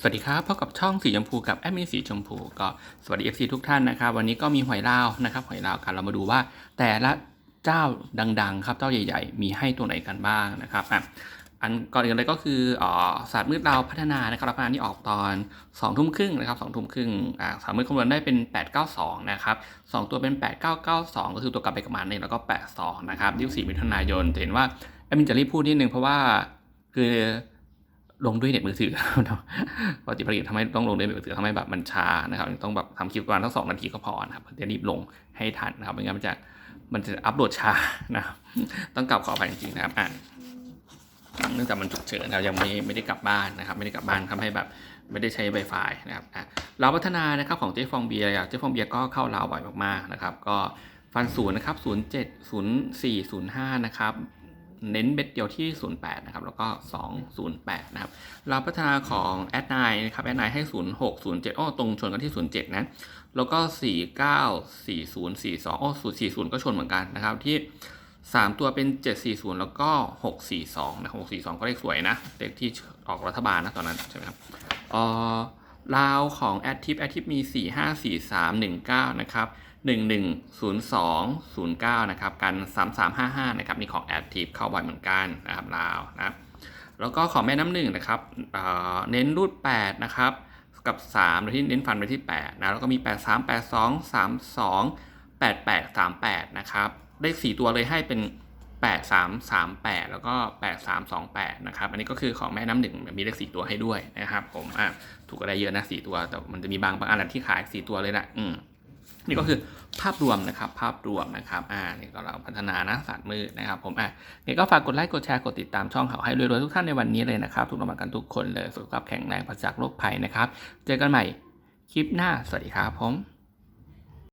สวัสดีครับพบกับช่องสีชมพูกับแอดมินสีชมพูก็สวัสดี FC ทุกท่านนะครับ วันนี้ก็มีหอยลาวนะครับหอยลาวกันเรามาดูว่า แต่ละเจ้าดังๆ ครับเจ้าใหญ่ๆ มีให้ตัวไหนกันบ้างนะครับอะอันก่อนอื่นเลยก็คืออ่อศาสตร์มืดเราวพัฒนานะครับพัฒนานี่ออกตอน2ทุ่มครึ่งนะครับ2ทุ่มครึ่งอ่าศาสตร์มืดคำนวณได้เป็น 892 นะครับสองตัวเป็น 8992 ก็คือตัวกลับไปกลับมาเนี่ยแล้วก็82นะครับ24มิถุนายนจะเห็นว่าแอดมินจะรีบพูดนิดนึงเพราะว่าคือ ลงด้วยเน็ตมือถือเนาะปกติภารกิจทำให้ต้องลงด้วยเน็ตมือถือทำให้แบบมันช้านะครับต้องแบบทำคลิปประมาณทั้งสองนาทีก็พอนะครับจะรีบลงให้ทันนะครับไม่งั้นมันจะมันจะอัปโหลดช้านะครับต้องกลับขออภัยจริงๆนะครับอะเนื่องจากมันฉุกเฉินนะครับยังไม่ไม่ได้กลับบ้านนะครับ ไม่ได้กลับบ้านทำให้แบบไม่ได้ใช้ Wi-Fi นะครับอะเราพัฒนานะครับของเจ๊ฟองเบียร์เจ๊ฟองเบียร์ก็เข้าลาวบ่อยมากๆนะครับ ก็ฟันศูนย์นะครับศูนย์เจ็ดศูนย์สี่ศูนย์ห้านะครับ เน้นเบ็ดเดียวที่ 08 นะครับ แล้วก็ 208 นะครับ เราพัฒนาของแอดไนนะครับแอดไนให้ 06 07 อ้อตรงชนกันที่ 07 นะ แล้วก็ 49 40 42 อ้อ040 ก็ชนเหมือนกันนะครับ ที่ 3 ตัวเป็น 740 แล้วก็ 642 นะ 642 ก็เลขสวยนะเลขที่ออกรัฐบาลนะตอนนั้นใช่ไหมครับเอ่อ ลาวของ a d t i v e a d t i v e มี 454319 นะครับ 110209 นะครับ กัน 3355 นะครับ นี่ของ Active เข้าบ่อยเหมือนกันนะครับลาวนะ แล้วก็ของแม่น้ำหนึ่งนะครับเอ่อเน้นรูด 8 นะครับ กับ 3 โดยที่เน้นฟันไปที่ 8 นะ แล้วก็มี 83 82 32 88 38 นะครับ เลข 4 ตัวเลยให้เป็น 8338 แล้วก็ 8328 นะครับ อันนี้ก็คือของแม่น้ำหนึ่งมีเลข4ตัวให้ด้วยนะครับ ผมอะถูกอะไรเยอะนะ 4 ตัว แต่มันจะมีบางบางอันที่ขาย 4 ตัวเลยนะอืมนี่ก็คือภาพรวมนะครับ ภาพรวมนะครับ อ่า นี่ก็เราพัฒนานะศาสตร์มืดนะครับ ผม อะนี่ก็ฝากกดไลค์ กดแชร์ กดติดตามช่องเขาให้รวยๆทุกท่านในวันนี้เลยนะครับ ทุกรางวัลกันทุกคนเลย สุขภาพแข็งแรงปราศจากโรคภัยนะครับ เจอกันใหม่คลิปหน้า สวัสดีครับผม